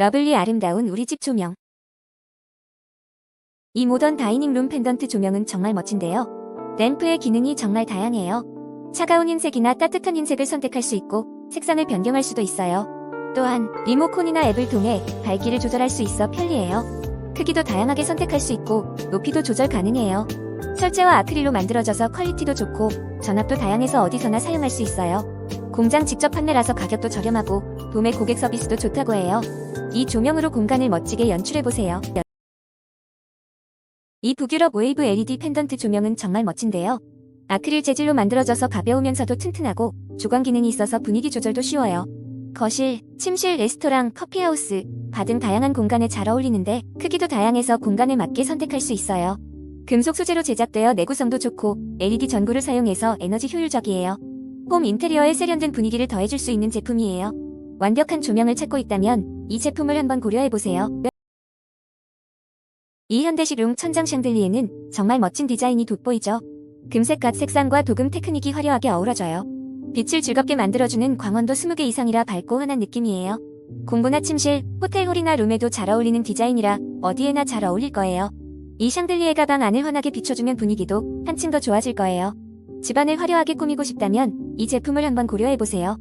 러블리 아름다운 우리 집 조명. 이 모던 다이닝룸 펜던트 조명은 정말 멋진데요. 램프의 기능이 정말 다양해요. 차가운 흰색이나 따뜻한 흰색을 선택할 수 있고 색상을 변경할 수도 있어요. 또한 리모컨이나 앱을 통해 밝기를 조절할 수 있어 편리해요. 크기도 다양하게 선택할 수 있고 높이도 조절 가능해요. 철제와 아크릴로 만들어져서 퀄리티도 좋고 전압도 다양해서 어디서나 사용할 수 있어요. 공장 직접 판매라서 가격도 저렴하고 도매 고객 서비스도 좋다고 해요. 이 조명으로 공간을 멋지게 연출해보세요. 이 북유럽 웨이브 LED 펜던트 조명은 정말 멋진데요. 아크릴 재질로 만들어져서 가벼우면서도 튼튼하고 조광 기능이 있어서 분위기 조절도 쉬워요. 거실, 침실, 레스토랑, 커피하우스, 바 등 다양한 공간에 잘 어울리는데 크기도 다양해서 공간에 맞게 선택할 수 있어요. 금속 소재로 제작되어 내구성도 좋고 LED 전구를 사용해서 에너지 효율적이에요. 홈 인테리어에 세련된 분위기를 더해줄 수 있는 제품이에요. 완벽한 조명을 찾고 있다면 이 제품을 한번 고려해보세요. 이 현대식용 천장 샹들리에는 정말 멋진 디자인이 돋보이죠. 금색과 색상과 도금 테크닉이 화려하게 어우러져요. 빛을 즐겁게 만들어주는 광원도 20개 이상이라 밝고 환한 느낌이에요. 공부나 침실, 호텔 홀이나 룸에도 잘 어울리는 디자인이라 어디에나 잘 어울릴 거예요. 이 샹들리에 가 방 안을 환하게 비춰주면 분위기도 한층 더 좋아질 거예요. 집안을 화려하게 꾸미고 싶다면 이 제품을 한번 고려해보세요.